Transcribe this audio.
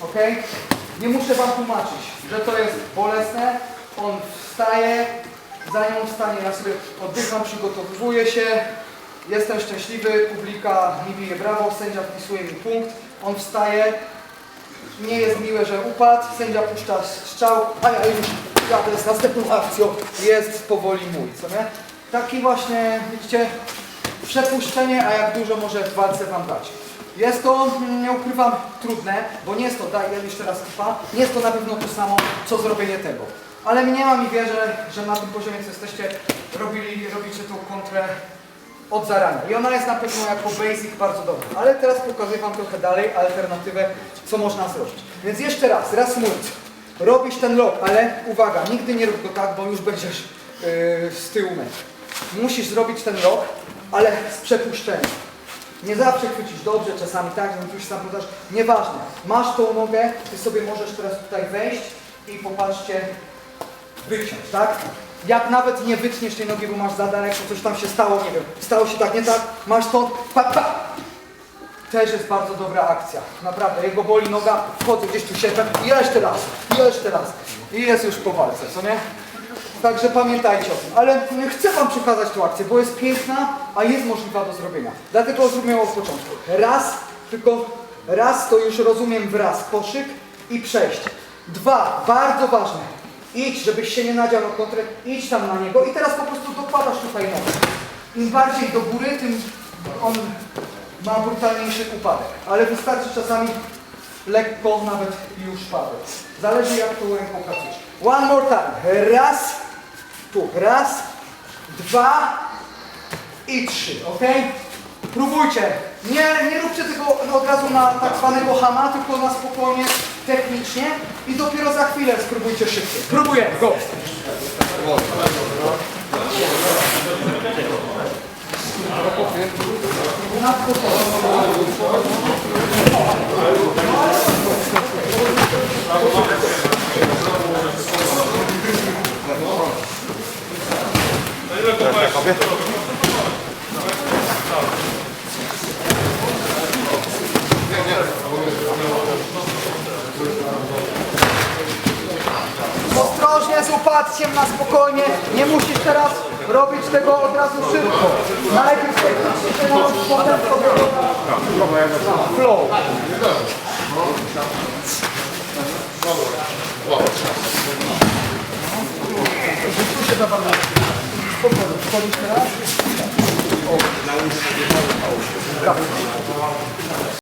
Ok? Nie muszę Wam tłumaczyć, że to jest bolesne. On wstaje, zanim wstanie, ja sobie oddycham, przygotowuję się. Jestem szczęśliwy, publika mi bije brawo, sędzia wpisuje mi punkt. On wstaje, nie jest miłe, że upadł, sędzia puszcza strzał, a ja już jadę z następną akcją, jest powoli mój, co nie? Taki właśnie, widzicie, przepuszczenie, a jak dużo może w walce Wam dać. Jest to, mm, nie ukrywam, trudne, bo nie jest to, daj ja jeszcze raz kupa, nie jest to na pewno to samo, co zrobienie tego. Ale mnie mam i wierzę, że na tym poziomie, co jesteście, robili, robicie tą kontrę od zarania. I ona jest na pewno jako basic bardzo dobra. Ale teraz pokazuję Wam trochę dalej alternatywę, co można zrobić. Więc jeszcze raz, raz mówiąc, robisz ten lock, ale uwaga, nigdy nie rób go tak, bo już będziesz yy, z tyłu meczu. Musisz zrobić ten lock, ale z przepuszczeniem. Nie zawsze chwycisz dobrze, czasami tak, że już sam podasz. Nieważne. Masz tą nogę, ty sobie możesz teraz tutaj wejść i popatrzcie, wyciąć, tak? Jak nawet nie wytniesz tej nogi, bo masz za daleko, coś tam się stało, nie wiem, stało się tak, nie tak, masz stąd, pa, pa. Też jest bardzo dobra akcja, naprawdę, jego boli noga, wchodzę gdzieś tu i jeszcze raz, jeszcze raz. I jest już po walce, co nie? Także pamiętajcie o tym. Ale chcę Wam przekazać tą akcję, bo jest piękna, a jest możliwa do zrobienia. Dlatego zróbmy ją od początku. Raz, tylko raz to już rozumiem wraz, koszyk i przejście. Dwa, bardzo ważne. Idź, żebyś się nie nadział na kontrę, idź tam na niego i teraz po prostu dokładasz tutaj nogę. Im bardziej do góry, tym on ma brutalniejszy upadek. Ale wystarczy czasami lekko nawet już padać. Zależy jak tą ręką pracujesz. One more time. Raz, tu, raz, dwa i trzy, ok? Próbujcie. Nie, nie róbcie tego od razu na tak zwanego hama, tylko na spokojnie, technicznie i dopiero za chwilę spróbujcie szybciej. Próbujemy, go! Na spokojnie. Ostrożnie z upadciem na spokojnie. Nie musisz teraz robić tego od razu szybko. Najpierw technicznie się nauczyć, potem sobie flow. Tu się dawa na spokojnie. Wchodzisz teraz. O. Tak.